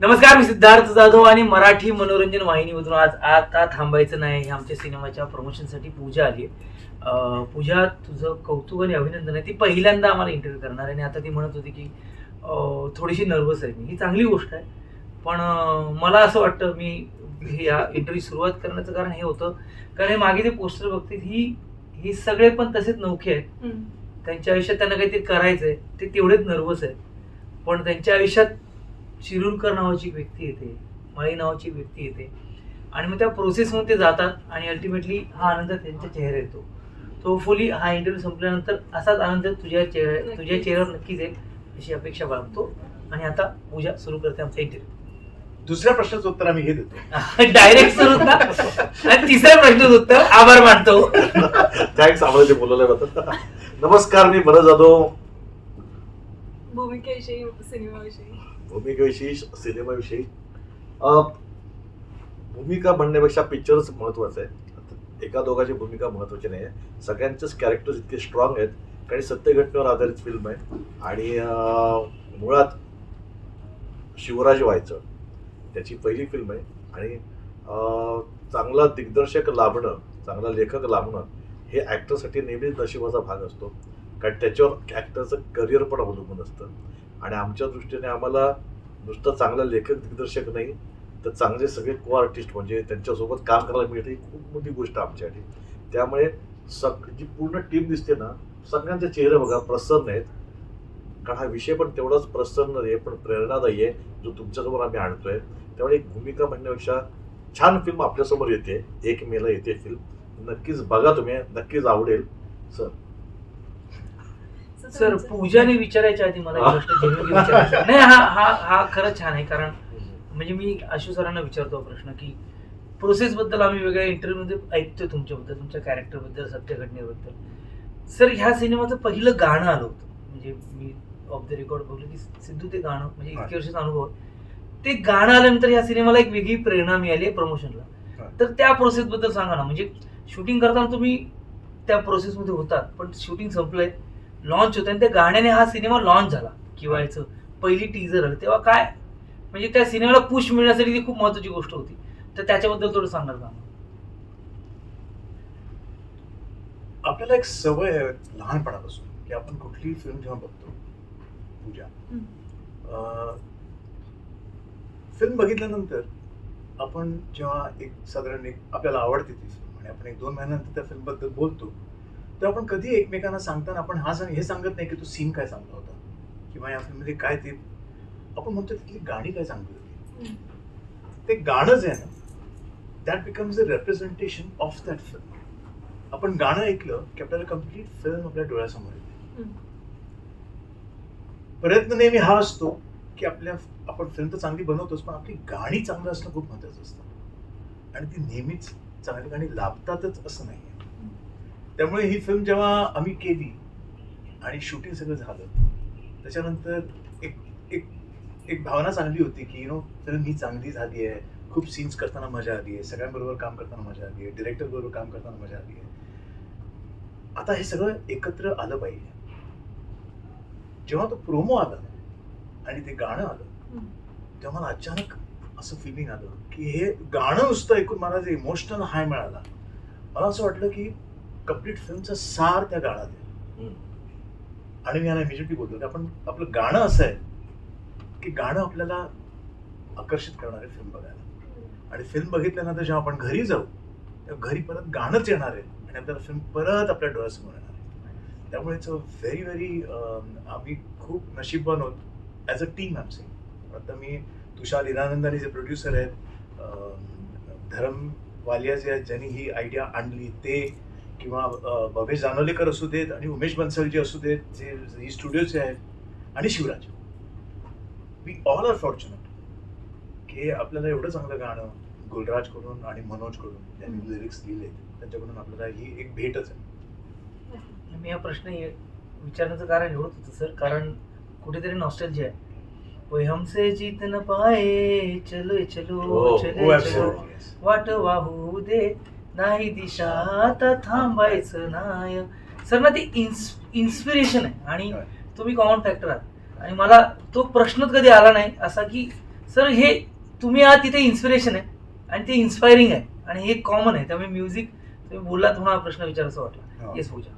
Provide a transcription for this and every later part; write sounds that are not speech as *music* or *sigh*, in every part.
नमस्कार मी सिद्धार्थ जाधव आणि मराठी मनोरंजन वाहिनीमधून आज आता थांबायचं नाही. हे आमच्या सिनेमाच्या प्रमोशनसाठी पूजा आली आहे. पूजा तुझं कौतुक आणि अभिनंदन आहे. ती पहिल्यांदा आम्हाला इंटरव्ह्यू करणार आहे आणि आता ती म्हणत होती की थोडीशी नर्वस आहे मी. ही चांगली गोष्ट आहे. पण मला असं वाटतं मी हे या इंटरव्ह्यू सुरुवात करण्याचं कारण हे होतं. कारण हे मागे जे पोस्टर बघते ही ही सगळे पण तसेच नौखे आहेत. त्यांच्या आयुष्यात त्यांना काहीतरी करायचं आहे ते तेवढेच नर्वस आहेत. पण त्यांच्या आयुष्यात शिरूरकर नावाची एक व्यक्ती येते माळी नावाची एक व्यक्ती येते. आणि मग त्या प्रोसेसमध्ये ते जातात आणि अल्टिमेटली हा आनंद त्यांच्या चेहऱ्यावर येतो. तो फुली हा इंटरव्ह्यू संपल्यानंतर असाच आनंद तुझ्या चेहऱ्या तुझ्या चेहऱ्यावर नक्कीच येईल अशी अपेक्षा बाळगतो. आणि आता पूजा सुरू करते आमचा इंटरव्ह्यू दुसऱ्या प्रश्नाचं उत्तर आम्ही हे देतो. *laughs* डायरेक्ट सुरू होता. आणि तिसऱ्या प्रश्नाचं उत्तर आभार मानतो. थँक्स आम्हाला ते बोलवल्याबद्दल नमस्कार मी भरत जाधव. भूमिकेविषयी सिनेमाविषयी. भूमिकेविषयी सिनेमाविषयी. भूमिका म्हणण्यापेक्षा पिक्चरच महत्त्वाचं आहे एका दोघाची भूमिका महत्त्वाची नाही आहे सगळ्यांचेच कॅरेक्टर्स इतके स्ट्रॉंग आहेत. कारण सत्य घटनेवर आधारित फिल्म आहे. आणि मुळात शिवराज व्हायचं. त्याची पहिली फिल्म आहे. आणि चांगला दिग्दर्शक लाभणं चांगला लेखक लाभणं हे ॲक्टरसाठी नेहमीच नशिबाचा भाग असतो. कारण त्याच्यावर ॲक्टरचं करिअर पण अवलंबून असतं. आणि आमच्या दृष्टीने आम्हाला नुसतं चांगला लेखक दिग्दर्शक नाही तर चांगले सगळे को आर्टिस्ट म्हणजे त्यांच्यासोबत काम करायला मिळते ही खूप मोठी गोष्ट आमच्यासाठी. त्यामुळे सग जी पूर्ण टीम दिसते ना सगळ्यांचे चेहरे बघा प्रसन्न आहेत. कारण हा विषय पण तेवढाच प्रसन्न आहे पण प्रेरणादायी आहे जो तुमच्यासमोर आम्ही आणतोय. त्यामुळे एक भूमिका म्हणण्यापेक्षा छान फिल्म आपल्यासमोर येते. एक मेला येते फिल्म नक्कीच बघा तुम्ही नक्कीच आवडेल. सर. सर पूजाने विचारायच्या आधी मला एक प्रश्न genuinely विचारायचा आहे. नाही हा हा हा खरंच छान आहे कारण म्हणजे मी आशू सरांना विचारतो हा प्रश्न की प्रोसेस बद्दल आम्ही वेगळ्या इंटरव्ह्यू मध्ये ऐकतोय तुमच्याबद्दल तुमच्या कॅरेक्टरबद्दल सत्य घटनेबद्दल सर ह्या सिनेमाचं पहिलं गाणं आलं होतं. म्हणजे मी ऑफ द रेकॉर्ड बघलं की सिद्धू ते गाणं म्हणजे इतके वर्षाचा अनुभव आहे. ते गाणं आल्यानंतर ह्या सिनेमाला एक वेगळी प्रेरणा मिळाली आहे प्रमोशनला. तर त्या प्रोसेस बद्दल सांगा ना. म्हणजे शूटिंग करताना तुम्ही त्या प्रोसेसमध्ये होतात पण शूटिंग संपलंय. लॉन्च होतं आणि त्या गाण्याने हा सिनेमा लॉन्च झाला. किंवा याचं पहिली टीजर आलं. तेव्हा काय? म्हणजे त्या सिनेमाला पुश मिळण्यासाठी ती खूप महत्वाची गोष्ट होती. तर त्याच्याबद्दल थोडं सांगाल का? आपल्याला एक सवय आहे लहानपणापासून की आपण कुठलीही फिल्म जेव्हा बघतो पूजा. फिल्म बघितल्यानंतर आपण जेव्हा एक साधारण एक आपल्याला आवडते ती फिल्म आणि आपण एक दोन महिन्यानंतर त्या फिल्मबद्दल बोलतो तर आपण कधी एकमेकांना सांगताना आपण हा सांग हे सांगत नाही की तो सीन काय चांगला होता. किंवा या फिल्ममध्ये काय ते. आपण म्हणतो तिथली गाणी काय चांगली होती. ते गाणं जे आहे ना that becomes a representation of that film आपण गाणं ऐकलं की आपल्याला कंप्लीट फिल्म आपल्या डोळ्यासमोर येते. प्रयत्न नेहमी हा असतो की आपल्या आपण फिल्म तर चांगली बनवतोच पण आपली गाणी चांगलं असणं खूप महत्वाचं असतं. आणि ती नेहमीच चांगली गाणी लाभतातच असं नाही त्यामुळे ही फिल्म जेव्हा आम्ही केली आणि शूटिंग सगळं झालं त्याच्यानंतर एक एक एक भावना चांगली होती की यु नो फिल्म ही चांगली झाली आहे. खूप सीन्स करताना मजा आली आहे. सगळ्यांबरोबर काम करताना मजा आली आहे. डिरेक्टर बरोबर काम करताना मजा आली आहे. आता हे सगळं एकत्र आलं पाहिजे. जेव्हा तो प्रोमो आला आणि ते गाणं आलं. तेव्हा मला अचानक असं फिलिंग आलं की हे गाणं नुसतं ऐकून मला जे इमोशनल हाय मिळाला मला असं वाटलं की कंप्लीट फिल्मचा सार त्या गाण्यात आहे. आणि मी याला इमिजिएटली बोलतो की आपण आपलं गाणं असं आहे की गाणं आपल्याला आकर्षित करणार आहे फिल्म बघायला. आणि फिल्म बघितल्यानंतर जेव्हा आपण घरी जाऊ तेव्हा घरी परत गाणंच येणार आहे आणि आपल्याला फिल्म परत आपल्या डोळ्यासमोर येणार आहे. त्यामुळे इट्स अ व्हेरी व्हेरी आम्ही खूप नशीबवान होत ॲज अ टीम आमचे आता मी तुषार हिरानंदानी जे प्रोड्युसर आहेत अं, धरम वालिया जे आहेत ज्यांनी ही आयडिया आणली ते किंवा भवेश जानोलेकर असू देत आणि उमेश बन्सलजी असू देत जे ही स्टुडिओचे आहेत आणि Shivraj. We all are fortunate की आपल्याला एवढं चांगलं गाणं गुलराजकडून आणि मनोजकडून ज्यांनी लिरिक्स लिहिले त्यांच्याकडून आपल्याला ही एक भेटच आहे. मी हा प्रश्न ये- विचारण्याचं कारण एवढंच होतं सर. कारण कुठेतरी नॉस्टॅल्जी आहे. कोई हमसे जीत न पाए चलो चलो हो, चले हो, चलो yes. वाट वाहू दे नाही दिशा आता थांबायचं नाय सर ना ती इन्स्पिरेशन आहे. आणि. तुम्ही कॉमन फॅक्टर आहात. आणि मला तो प्रश्नच कधी आला नाही असा की सर हे तुम्ही आहात तिथे इन्स्पिरेशन आहे. आणि ते इन्स्पायरिंग आहे. आणि हे कॉमन आहे. त्यामुळे म्युझिक तुम्ही बोललात म्हणून हा प्रश्न विचारायचा वाटला. हा. येस पूजा.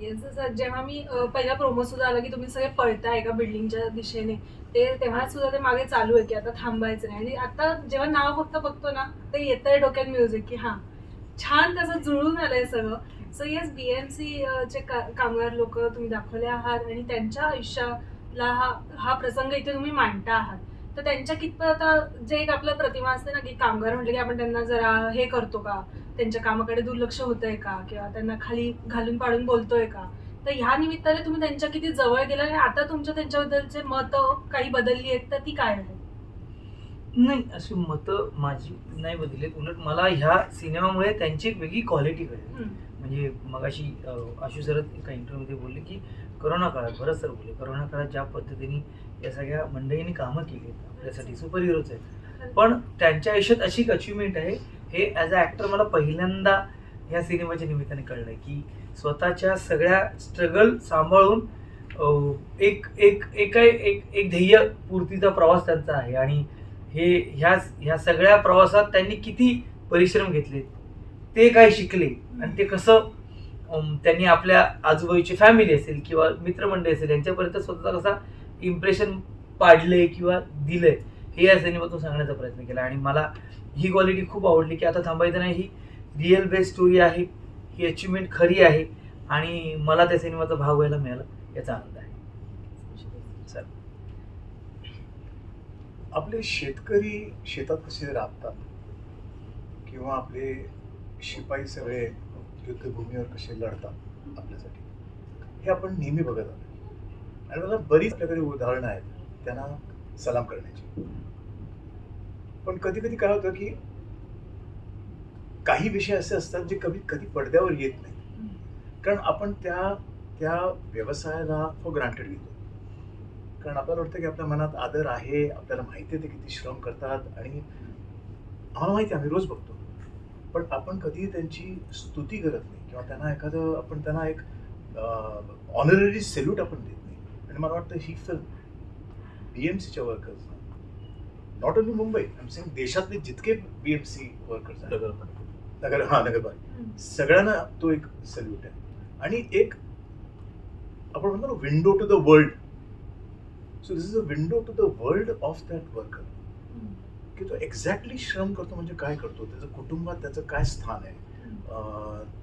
येस सर जेव्हा मी पहिला प्रोमो सुद्धा आला की तुम्ही सगळे पळताय एका बिल्डिंगच्या दिशेने ते तेव्हा सुद्धा ते मागे चालू आहे की आता थांबायचं नाही. आणि आता जेव्हा नाव फक्त बघतो ना ते येतंय डोक्यात म्युझिक की हा छान त्याचं जुळून आलंय सगळं. So yes B M C चे का- कामगार लोक तुम्ही दाखवले आहात आणि त्यांच्या आयुष्याला हा हा प्रसंग इथे तुम्ही मांडता आहात. तर त्यांच्या कितपत आता जे एक आपलं प्रतिमा असते ना की कामगार म्हटलं की आपण त्यांना जरा हे करतो का? त्यांच्या कामाकडे दुर्लक्ष होतंय का? किंवा त्यांना खाली घालून पाडून बोलतोय का? तर ह्या निमित्ताने तुम्ही त्यांच्या किती जवळ गेला आणि आता तुमच्या त्यांच्याबद्दलचे मत काही बदलली आहेत तर ती काय आहेत? नाही अशी मतं माझी नाही बदललीत. उलट मला ह्या सिनेमामुळे त्यांची एक वेगळी क्वालिटी कळली. म्हणजे मगाशी आशू सर एका इंटरव्ह्यूमध्ये बोलले की करोना काळात बरंच सर बोलले करोना काळात ज्या पद्धतीने या सगळ्या मंडळींनी कामं केली आहेत आपल्यासाठी सुपर हिरोज आहेत पण त्यांच्या आयुष्यात अशी एक अचिव्हमेंट आहे हे ॲज अ ॲक्टर मला पहिल्यांदा ह्या सिनेमाच्या निमित्ताने कळलं की स्वतःच्या सगळ्या स्ट्रगल सांभाळून एक एका एक एक ध्येय पूर्तीचा प्रवास त्यांचा आहे. आणि हे ह्या ह्या सगळ्या प्रवासात त्यांनी किती परिश्रम घेतले? ते काय शिकले? आणि ते कसं त्यांनी आपल्या आजूबाजूची फॅमिली असेल किंवा मित्रमंडळी असेल यांच्यापर्यंत स्वतःचा कसा इम्प्रेशन पाडलंय किंवा दिलंय हे या सिनेमातून सांगण्याचा प्रयत्न केला. आणि मला ही क्वालिटी खूप आवडली की आता थांबायचं नाही ही रिअल बेस्ट स्टोरी आहे ही अचिव्हमेंट खरी आहे आणि मला त्या सिनेमाचा भाग व्हायला मिळाला याचा आनंद आहे. चल. आपले शेतकरी शेतात कसे राबतात? किंवा आपले शिपाई सगळे युद्धभूमीवर कसे लढतात आपल्यासाठी? हे आपण नेहमी बघत आहोत. आणि मला बरीच आपल्याकडे उदाहरणं आहेत त्यांना सलाम करण्याची. पण कधी कधी काय होतं की काही विषय असे असतात जे कधी कधी पडद्यावर येत नाही कारण आपण त्या त्या व्यवसायाला फॉर ग्रांटेड घेतो. कारण आपल्याला वाटतं की आपल्या मनात आदर आहे आपल्याला माहिती आहे ते किती श्रम करतात आणि आम्हाला माहिती आहे आम्ही रोज बघतो पण आपण कधी त्यांची स्तुती करत नाही किंवा त्यांना एखादं आपण त्यांना एक ऑनररी सेल्यूट आपण देत नाही आणि मला वाटतं ही फिल्म बी एम सीच्या workers not only Mumbai I Seng देशातले जितके बी एम सी वर्कर्स आहेत नगरपालिका. नगर हा नगरपालिका हम्म. सगळ्यांना तो एक सल्यूट आहे आणि एक आपण म्हणतो ना window to the world so this is a window to the world of that worker. की तो एक्झॅक्टली श्रम करतो म्हणजे काय करतो? त्याचं कुटुंबात त्याचं काय स्थान आहे?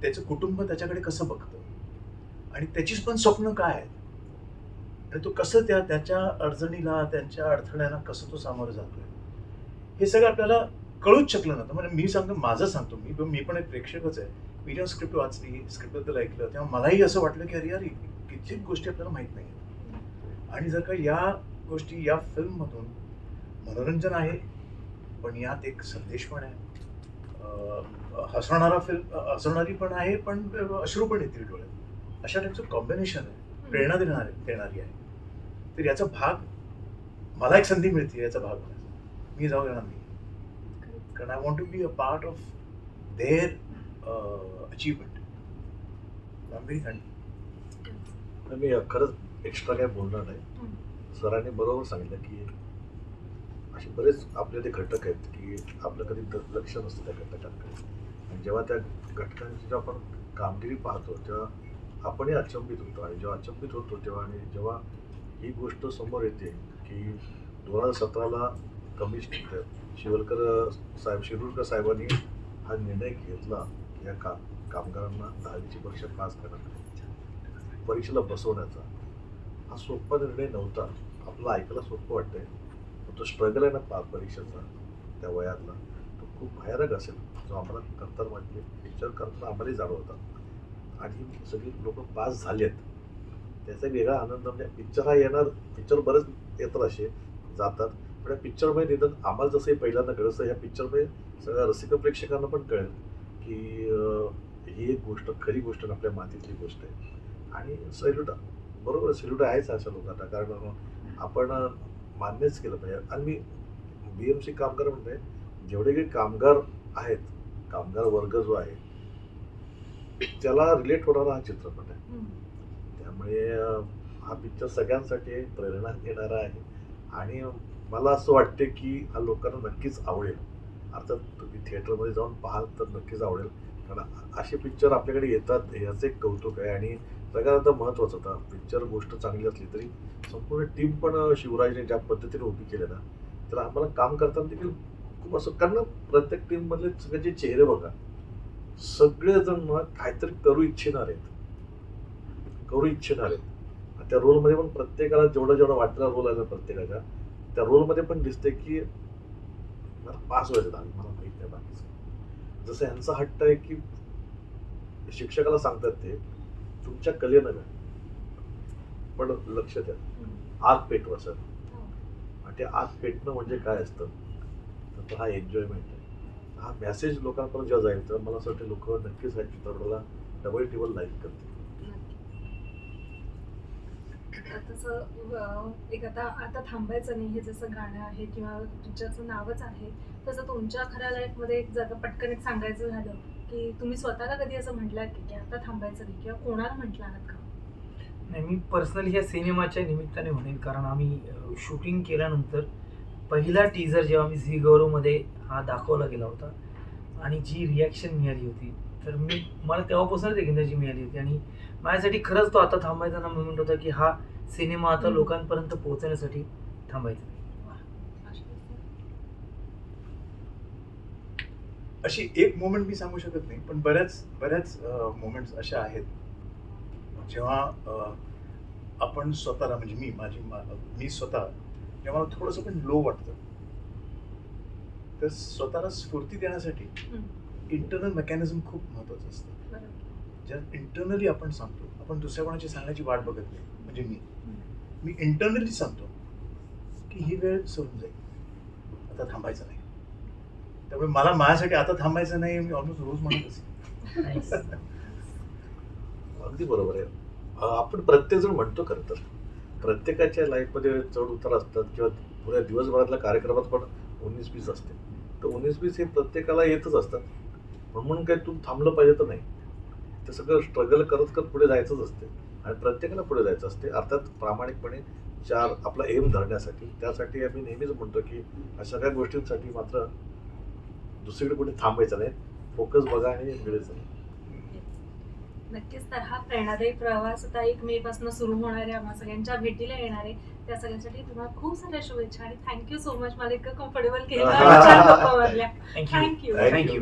त्याचं कुटुंब त्याच्याकडे कसं बघतं? आणि त्याची पण स्वप्न काय आहेत? आणि तो कसं त्या त्याच्या अडचणीला त्यांच्या अडथळ्यांना कसं तो सामोरं जातोय? हे सगळं आपल्याला कळूच शकलं नव्हतं. म्हणजे मी सांगतो माझं सांगतो. मी मी पण एक प्रेक्षकच आहे. मी जेव्हा स्क्रिप्ट वाचली स्क्रिप्टबद्दल ऐकलं तेव्हा मलाही असं वाटलं की अरे यार कित्येक गोष्टी आपल्याला माहीत नाही आणि जर का या गोष्टी या फिल्ममधून मनोरंजन आहे पण यात एक संदेश पण आहे. हसवणारा फिल्म हसवणारी पण आहे पण अश्रू पण येतील डोळ्यात. अशा टाईपचं कॉम्बिनेशन आहे. प्रेरणा देणारी देणारी आहे. तर याचा भाग मला एक संधी मिळते याचा भाग होण्याचा. मी जाऊ देणार नाही. कारण I want to be a part of their achievement I am very thank you मी खरंच एक्स्ट्रा काय बोलणार नाही. सरांनी बरोबर सांगितलं की असे बरेच आपले ते घटक आहेत की आपलं कधी लक्ष नसतं त्या घटकांकडे. आणि जेव्हा त्या घटकांची जेव्हा आपण कामगिरी पाहतो तेव्हा आपणही अचंबित होतो. आणि जेव्हा अचंबित होतो तेव्हा आणि जेव्हा ही गोष्ट समोर येते की दोन हजार सतराला कमिशनर शिवलकर साहेब शिरूरकर साहेबांनी हा निर्णय घेतला की या का कामगारांना दहावीची परीक्षा पास करण्यासाठी. परीक्षेला बसवण्याचा. हा सोपा निर्णय नव्हता. आपला ऐकायला सोपं वाटतंय. तो स्ट्रगल आहे ना पा परीक्षेचा त्या वयातला तो खूप भयानक असेल. जो आम्हाला करताना म्हणजे पिक्चर करताना आम्हालाही जाणवता आणि सगळी लोक पास झालेत. त्याचा वेगळा आनंद म्हणजे पिक्चर हा येणार पिक्चर बरेच येतात असे जातात. पण या पिक्चरमध्ये निदान आम्हाला जसं पहिल्यांदा कळलं तसं या पिक्चरमध्ये सगळ्या रसिक प्रेक्षकांना पण कळेल की ही एक गोष्ट खरी गोष्ट आपल्या मातीतली गोष्ट आहे. आणि सैल्यूट बरोबर सैल्यूट आहेच अशा लोकांना. कारण आपण मान्यच केलं पाहिजे. आणि मी बी एम सी कामगार म्हणते जेवढे काही कामगार आहेत कामगार वर्ग जो आहे त्याला रिलेट होणारा हा चित्रपट आहे. त्यामुळे हा पिक्चर सगळ्यांसाठी प्रेरणा देणारा आहे. आणि मला असं वाटते की हा लोकांना नक्कीच आवडेल. अर्थात तुम्ही थिएटरमध्ये जाऊन पाहाल तर नक्कीच आवडेल. कारण असे पिक्चर आपल्याकडे येतात याचं एक कौतुक आहे. आणि सगळ्यात आता महत्त्वाचं होता. पिक्चर गोष्ट चांगली असली तरी संपूर्ण टीम पण शिवराजने ज्या पद्धतीने उभी केली ना तर आम्हाला काम करताना देखील खूप असं कारण प्रत्येक टीममधले सगळ्यांचे चेहरे बघा सगळेजण ना काहीतरी करू इच्छिणार आहेत. करू इच्छिणार आहेत. त्या रोलमध्ये पण प्रत्येकाला जेवढा जेवढा वाटलेला रोल आहे ना प्रत्येकाच्या त्या रोलमध्ये पण दिसते की मला पास व्हायचं आम्ही मला माहीत नाही बाकीचं. जसं यांचा हट्ट आहे की शिक्षकाला सांगतात ते तुमच्या कलेनं काय पण लक्ष द्या. आग पेटवा सर आणि ते आग पेटणं म्हणजे काय असतं? तर तो हा एन्जॉयमेंट आहे. हा मेसेज लोकांपर्यंत जेव्हा जाईल तर मला असं वाटतं लोक नक्कीच ह्या चित्रपटाला डबल टेबल लाईक करतील. तसं एक आता आता थांबायचं नाही हे जसं गाणं आहे किंवा पिक्चरचं नावच आहे तसं तुमच्या खऱ्या लाईफमध्ये एक जर पटकन एक सांगायचं झालं की तुम्ही स्वतःला कधी असं म्हटलं की आता थांबायचं नाही किंवा कोणाला म्हटलं आहात का नाही मी पर्सनली ह्या सिनेमाच्या निमित्ताने म्हणेन कारण आम्ही शूटिंग केल्यानंतर पहिला टीझर जेव्हा मी झी गौरवमध्ये हा दाखवला गेला होता आणि जी रिॲक्शन मिळाली होती तर मी मला तेव्हापासूनच एक एनर्जी मिळाली होती आणि माझ्यासाठी खरंच तो आता थांबायचा ना मुवमेंट होता की हा सिनेमा आता. लोकांपर्यंत पोहोचण्यासाठी थांबायचा अशी एक मोमेंट मी सांगू शकत नाही पण बऱ्याच बऱ्याच मोमेंट्स अशा आहेत. जेव्हा आपण स्वतःला म्हणजे मी माझी मा- स्वतः जेव्हा थोडंसं पण लो वाटतं तर स्वतःला स्फूर्ती देण्यासाठी इंटरनल मेकॅनिझम खूप महत्वाचं असतं. ज्या इंटरनली आपण सांगतो आपण दुसऱ्या कोणाची सांगण्याची वाट बघत नाही म्हणजे मी. मी इंटरनली सांगतो की ही वेळ सरून जाईल आता थांबायचं नाही. त्यामुळे मला माझ्यासाठी आता थांबायचं नाही मी ऑलमोस्ट रोज म्हणत असेल. *laughs* अगदी बरोबर आहे. आपण प्रत्येक जण म्हणतो खरं तर. प्रत्येकाच्या लाईफमध्ये चढ उतार असतात किंवा पुऱ्या दिवसभरातल्या कार्यक्रमात पण उन्नीस बीस असते. तर उन्नीस बीस हे प्रत्येकाला येतच असतात. म्हणून काही तू थांबलं पाहिजे तर नाही. ते सगळं स्ट्रगल करत करत पुढे जायचंच असते. आणि प्रत्येकाला पुढे जायचं असते. अर्थात प्रामाणिकपणे चार आपला एम धरण्यासाठी. त्यासाठी आम्ही नेहमीच म्हणतो की ह्या सगळ्या गोष्टींसाठी मात्र दुसरीकडे कुठे थांबायचं नाही. फोकस बघा आणि मिळायचं नाही नक्कीच तर हा प्रेरणादायी प्रवास आता एक मे पासून सुरू होणार आहे. आम्हा सगळ्यांच्या भेटीला येणार आहे. त्या सगळ्यांसाठी तुम्हाला खूप साऱ्या शुभेच्छा आणि थँक्यू सो मच मला इतकं कम्फर्टेबल केलं. Thank you thank you. थँक्यू